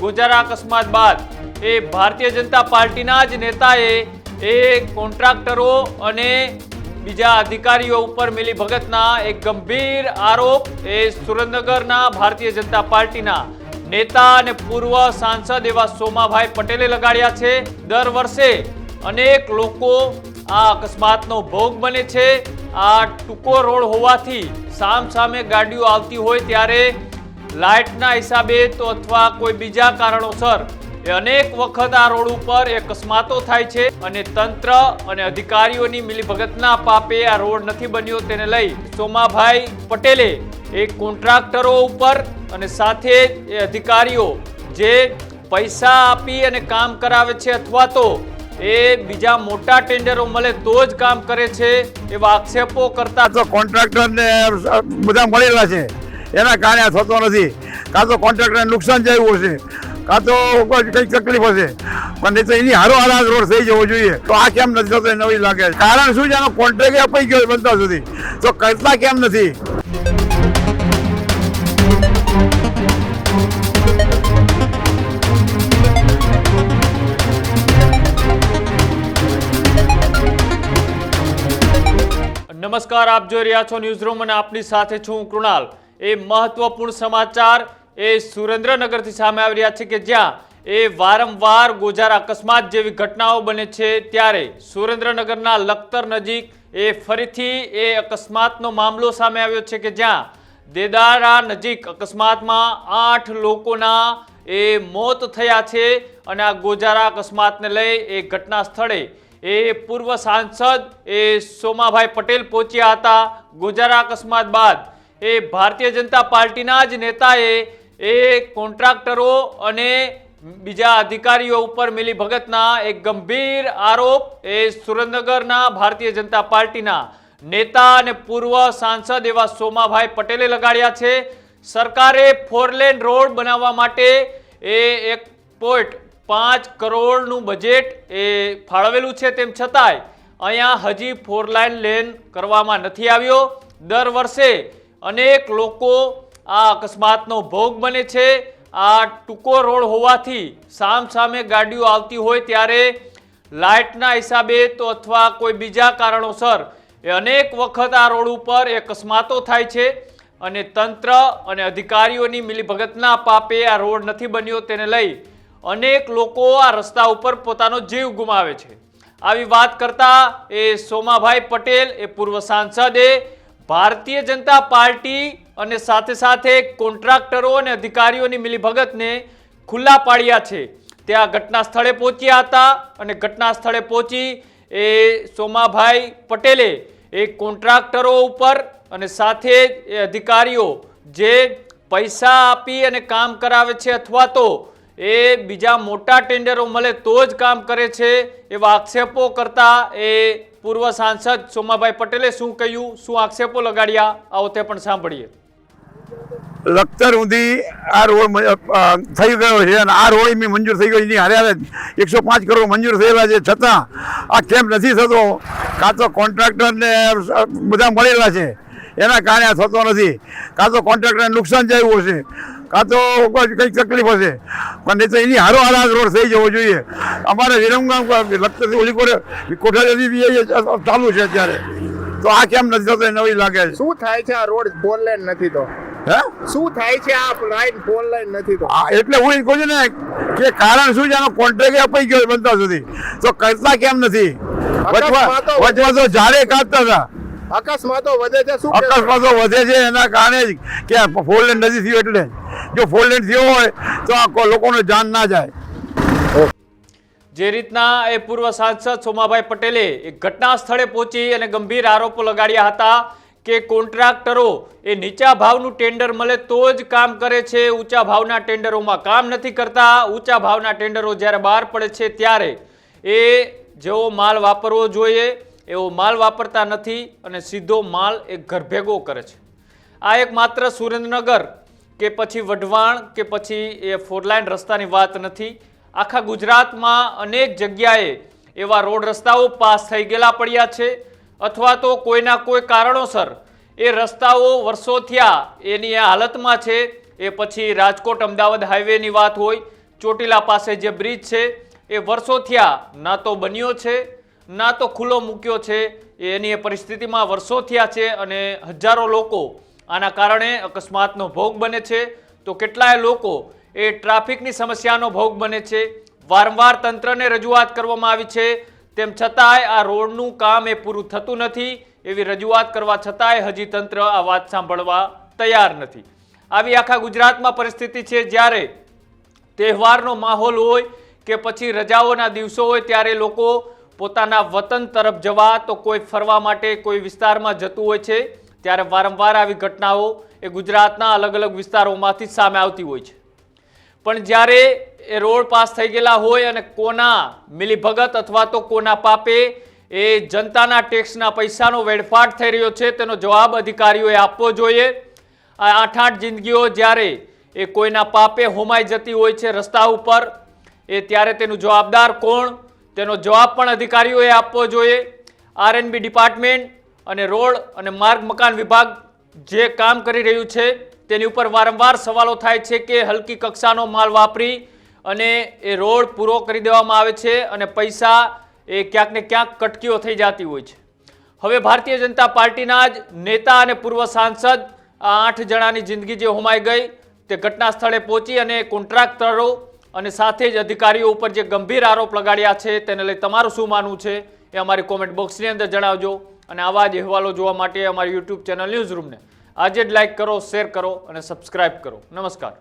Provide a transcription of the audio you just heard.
ગોજારા અકસ્માત બાદ એ ભારતીય જનતા પાર્ટીના જ નેતાએ એ કોન્ટ્રાક્ટરો અને બીજા અધિકારીઓ ઉપર મિલી ભગતના એક ગંભીર આરોપ એ સુરેન્દ્રનગરના ભારતીય જનતા પાર્ટીના નેતા અને પૂર્વ સાંસદ એવા સોમાભાઈ પટેલે લગાડ્યા છે. દર વર્ષે અનેક લોકો આ અકસ્માતનો ભોગ બને છે. આ ટૂંકો રોડ હોવાથી સામ સામે ગાડીઓ આવતી હોય ત્યારે લાઇટના હિસાબે તો અથવા કોઈ બીજા કારણોસર એ અનેક વખત આ રોડ ઉપર અકસ્માતો થાય છે અને તંત્ર અને અધિકારીઓની મિલીભગતના પાપે આ રોડ નથી બન્યો તેને લઈ સોમાભાઈ પટેલે એ કોન્ટ્રાક્ટરો ઉપર અને સાથે એ અધિકારીઓ જે પૈસા આપી અને કામ કરાવે છે અથવા તો એ બીજા મોટા ટેન્ડરો મળે તો જ કામ કરે છે એવા આક્ષેપો કરતા કોન્ટ્રાક્ટરને બધા મળેલા છે. એના કારણે આ થતો નથી. કાં તો કોન્ટ્રાક્ટરને નુકસાન થયું હશે. કાં તો કોઈ કંઈક તકલીફ હશે. પણ નહીં તો એની હારો હારા રોડ થઈ જવો જોઈએ. તો આ કેમ નથી થતો નવી લાગે કારણ શું છે? આનો કોન્ટ્રાક્ટ અપાઈ ગયો બનતા સુધી. તો કરતા કેમ નથી? નમસ્કાર, આપ જોઈ રહ્યા છો ન્યૂઝ રૂમ અને આપની સાથે છું કૃણાલ. એ મહત્વપૂર્ણ સમાચાર એ સુરેન્દ્રનગરથી સામે આવી રહ્યા છે કે જ્યાં એ વારંવાર ગોજારા અકસ્માત જેવી ઘટનાઓ બને છે ત્યારે સુરેન્દ્રનગરના લખતર નજીક એ ફરીથી એ અકસ્માતનો મામલો સામે આવ્યો છે કે જ્યાં દેદારા નજીક અકસ્માતમાં આઠ લોકોના એ મોત થયા છે અને આ ગોજારા અકસ્માતને લઈ એ ઘટના સ્થળે એ પૂર્વ સાંસદ એ સોમાભાઈ પટેલ પહોંચ્યા હતા. ગોજારા અકસ્માત બાદ એ ભારતીય જનતા પાર્ટીના જ નેતાએ એ કોન્ટ્રાક્ટરો અને બીજા અધિકારીઓ ઉપર મિલી ભગતના એક ગંભીર આરોપ એ સુરેન્દ્રનગરના ભારતીય જનતા પાર્ટીના નેતા અને પૂર્વ સાંસદ એવા સોમાભાઈ પટેલે લગાડ્યા છે. સરકારે ફોરલેન રોડ બનાવવા માટે એ એક પોઈન્ટ પાંચ કરોડનું બજેટ એ ફાળવેલું છે. તેમ છતાંય અહીંયા હજી ફોર લાઇન લેન કરવામાં નથી આવ્યો. દર વર્ષે અનેક લોકો આ અકસ્માતનો ભોગ બને છે. આ ટૂંકો રોડ હોવાથી સામ સામે ગાડીઓ આવતી હોય ત્યારે લાઇટના હિસાબે તો અથવા કોઈ બીજા કારણોસર એ અનેક વખત આ રોડ ઉપર અકસ્માતો થાય છે અને તંત્ર અને અધિકારીઓની મિલીભગતના પાપે આ રોડ નથી બન્યો તેને લઈ અનેક લોકો આ રસ્તા ઉપર પોતાનો જીવ ગુમાવે છે. આવી વાત કરતા એ સોમાભાઈ પટેલ, એ પૂર્વ સાંસદે ભારતીય જનતા પાર્ટી અને સાથે સાથે કોન્ટ્રાક્ટરો અને અધિકારીઓની મિલીભગતને ખુલ્લા પાડ્યા છે. ત્યાં ઘટના સ્થળે પહોંચ્યા હતા અને ઘટના સ્થળે પહોંચી એ સોમાભાઈ પટેલે એ કોન્ટ્રાક્ટરો ઉપર અને સાથે એ અધિકારીઓ જે પૈસા આપી અને કામ કરાવે છે અથવા તો એ બીજા મોટા ટેન્ડરો મળે તો જ કામ કરે છે એવા આક્ષેપો કરતા એ પૂર્વ સાંસદ સોમાભાઈ પટેલે શું કહ્યું, શું આક્ષેપો લગાડ્યા આવો તે પણ સાંભળીએ. લખતર સુધી આ રોડ થઈ ગયો છે અને આ રોડ એમની મંજૂર થઈ ગયો એની હારે એકસો પાંચ કરોડ મંજૂર થયેલા છે. છતાં આ કેમ નથી થતો? કાં તો કોન્ટ્રાક્ટરને બધા મળેલા છે. એના કારણે આ થતો નથી. કાં તો કોન્ટ્રાક્ટરને નુકસાન થયું હશે. કાં તો કોઈ કંઈક તકલીફ હશે. પણ નહીં તો એની હારો હારા રોડ થઈ જવો જોઈએ. અમારે વિરમગામ લખતરથી ઓલી કોરે કોઠારી ચાલુ છે અત્યારે. તો આ કેમ નથી થતો નવી લાગે છે. શું થાય છે આ રોડ ફોર લાઈન નથી તો? હે? શું થાય છે આ લાઈન ફોર લાઈન નથી તો? એટલે હું એ કહું છું ને કે કારણ શું છે? આનો કોન્ટ્રાક્ટ અપાઈ ગયો બનતા સુધી. તો કરતા કેમ નથી? વચવા વચમાં તો ઝાડે કાઢતા હતા. અકસ્માતો વધે છે શું અકસ્માતો વધે છે એના કારણે જ કે ફોર લેન નથી થયો એટલે. જો ફોર લેન થયો હોય તો આ લોકોને જાન ના જાય. જે રીતના એ પૂર્વ સાંસદ સોમાભાઈ પટેલે એક ઘટના સ્થળે પહોંચી અને ગંભીર આરોપો લગાડ્યા હતા કે કોન્ટ્રાક્ટરો એ નીચા ભાવનું ટેન્ડર મળે તો જ કામ કરે છે ઊંચા ભાવના ટેન્ડરોમાં કામ નથી કરતા ઊંચા ભાવના ટેન્ડરો જ્યારે બહાર પડે છે ત્યારે એ જેવો માલ વાપરવો જોઈએ. એવો માલ વાપરતા નથી અને સીધો માલ એ ઘર ભેગો કરે છે. આ એક માત્ર સુરેન્દ્રનગર કે પછી વઢવાણ કે પછી એ ફોરલાઇન રસ્તાની વાત નથી. આખા ગુજરાતમાં અનેક જગ્યાએ એવા રોડ રસ્તાઓ પાસ થઈ ગયેલા પડ્યા છે અથવા તો કોઈના કોઈ કારણોસર એ રસ્તાઓ વર્ષો થયા એની આ હાલતમાં છે. એ પછી રાજકોટ અમદાવાદ હાઈવેની વાત હોય, ચોટીલા પાસે જે બ્રિજ છે, એ વર્ષો થયા ના તો બન્યો છે. ના તો ખુલ્લો મૂક્યો છે. એની પરિસ્થિતિમાં વર્ષો થયા છે અને હજારો લોકો આના કારણે અકસ્માતનો ભોગ બને છે. તો કેટલાય લોકો એ ટ્રાફિકની સમસ્યાનો ભોગ બને છે. વારંવાર તંત્રને રજૂઆત કરવામાં આવી છે. તેમ છતાંય આ રોડનું કામ એ પૂરું થતું નથી. એવી રજૂઆત કરવા છતાંય હજી તંત્ર આ વાત સાંભળવા તૈયાર નથી. આવી આખા ગુજરાતમાં પરિસ્થિતિ છે જ્યારે તહેવારનો માહોલ હોય કે પછી રજાઓના દિવસો હોય ત્યારે લોકો પોતાના વતન તરફ જવા તો કોઈ ફરવા માટે કોઈ વિસ્તારમાં જતું હોય છે, ત્યારે વારંવાર આવી ઘટનાઓ એ ગુજરાતના અલગ અલગ વિસ્તારોમાંથી સામે આવતી હોય છે. પણ જ્યારે એ રોડ પાસ થઈ ગયેલા હોય અને કોના મિલીભગત અથવા તો કોના પાપે એ જનતાના ટેક્સના પૈસાનો વેડફાટ થઈ રહ્યો છે, તેનો જવાબ અધિકારીઓએ આપવો જોઈએ. આ આઠ આઠ જિંદગીઓ જ્યારે એ કોઈના પાપે હોમાઈ જતી હોય છે રસ્તા ઉપર, એ ત્યારે તેનું જવાબદાર કોણ? તેનો જવાબ પણ અધિકારીઓએ આપવો જોઈએ. આરએનબી ડિપાર્ટમેન્ટ અને રોડ અને માર્ગ મકાન વિભાગ જે કામ કરી રહ્યું છે, તેની ઉપર વારંવાર સવાલો થાય છે કે હલકી કક્ષાનો માલ વાપરી અને એ રોડ પૂરો કરી દેવામાં આવે છે અને પૈસા એ ક્યાંક ને ક્યાંક કટકીઓ થઈ જતી હોય છે. હવે ભારતીય જનતા પાર્ટીના જ નેતા અને પૂર્વ સાંસદ આ આઠ જણાની જિંદગી જે હોમાઈ ગઈ, તે ઘટના સ્થળે પહોંચી અને કોન્ટ્રાક્ટરો અને સાથે જ અધિકારીઓ ઉપર જે ગંભીર આરોપ લગાડ્યા છે, તેને લઈ તમારું શું માનવું છે એ અમારી કોમેન્ટ બોક્સની અંદર જણાવજો. અને આવા જ અહેવાલો જોવા માટે અમારી યુટ્યુબ ચેનલ ન્યૂઝ રૂમને આજે જ લાઇક કરો શેર કરો અને સબસ્ક્રાઇબ કરો. નમસ્કાર.